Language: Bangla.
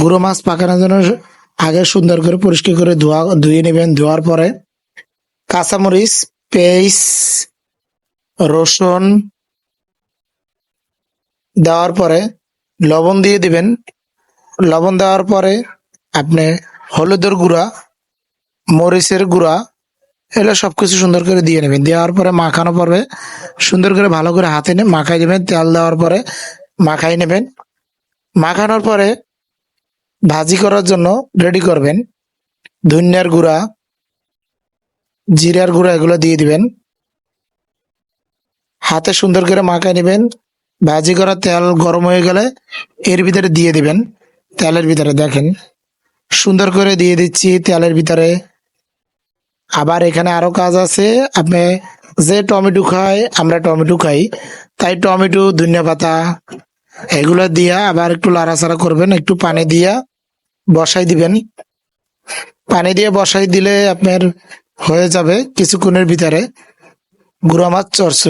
গুঁড়ো মাছ পাকানোর জন্য আগে সুন্দর করে পরিষ্কার করে ধোয়া, ধুয়ে নেবেন। ধোয়ার পরে কাঁচামরিচ, পেঁয়াজ, রসুন দেওয়ার পরে লবণ দিয়ে দিবেন। লবণ দেওয়ার পরে আপনি হলুদের গুঁড়া, মরিচের গুঁড়া, এগুলো সবকিছু সুন্দর করে দিয়ে নেবেন। দেওয়ার পরে মাখানো পরে সুন্দর করে ভালো করে হাতে নিয়ে মাখাই দেবেন তেল দেওয়ার পরে মাখাই নেবেন। মাখানোর পরে ভাজি করার জন্য রেডি করবেন ধনিয়ার গুঁড়া, জিরার গুঁড়া এগুলো দিয়ে দিবেন। হাতে সুন্দর করে মাখাই নেবেন। ভাজি করা তেল গরম হয়ে গেলে এর ভিতরে দিয়ে দিবেন তেলের ভিতরে। দেখেন, সুন্দর করে দিয়ে দিচ্ছি তেলের ভিতরে। আবার এখানে আরও কাজ আছে, আপনি যে টমেটো খায়, আমরা টমেটো খাই। তাই টমেটো, ধনিয়া পাতা এগুলো দিয়া আবার একটু লাড়াচাড়া করবেন, একটু পানি দিয়া বসাই দিবেন। পানি দিয়ে বসাই দিলে আপনার হয়ে যাবে কিছুক্ষণের ভিতরে গুঁড়া মাছ চরচড়ি